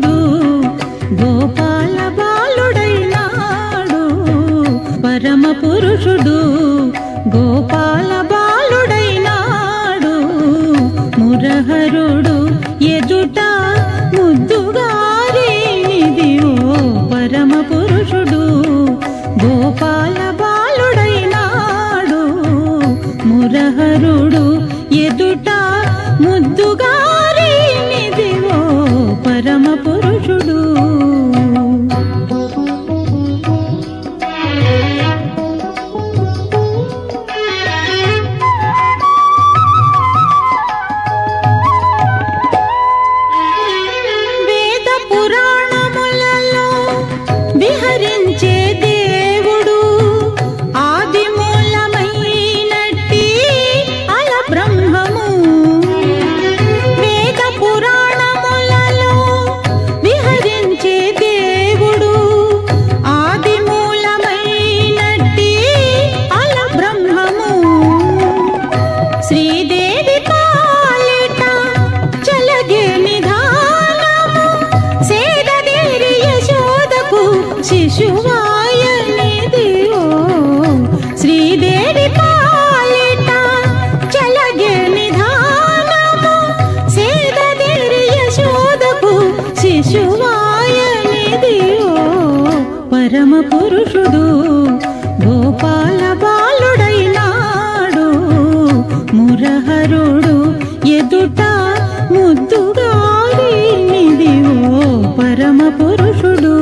బాలుడు గోపాల బాలుడైనాడు పరమ పురుషుడు గోపాల బాలుడైనాడు. మురహరుడు ఎదుట ముద్దుగారేనిది ఓ పరమ పురుషుడు గోపాల బాలుడైనాడు. మురహరుడు ಶಿಶುವಾಯನಿದೆಯೋ ಶ್ರೀದೇವಿ ಪಾಲಿಟ ಚಲಗೆ ನಿಧಾನವು ಸೇದದಿರಿ ಯಶೋದಕು ಶಿಶುವಾಯನಿದೆಯೋ ಪರಮ ಪುರುಷುದು ಗೋಪಾಲ ಬಾಲುಡೈನಾಡು ಮುರಹರುಡು ಎದುಟ ಮುದ್ದುಗಾಡಿ ನಿದಿಯೋ ಪರಮ ಪುರುಷುಡು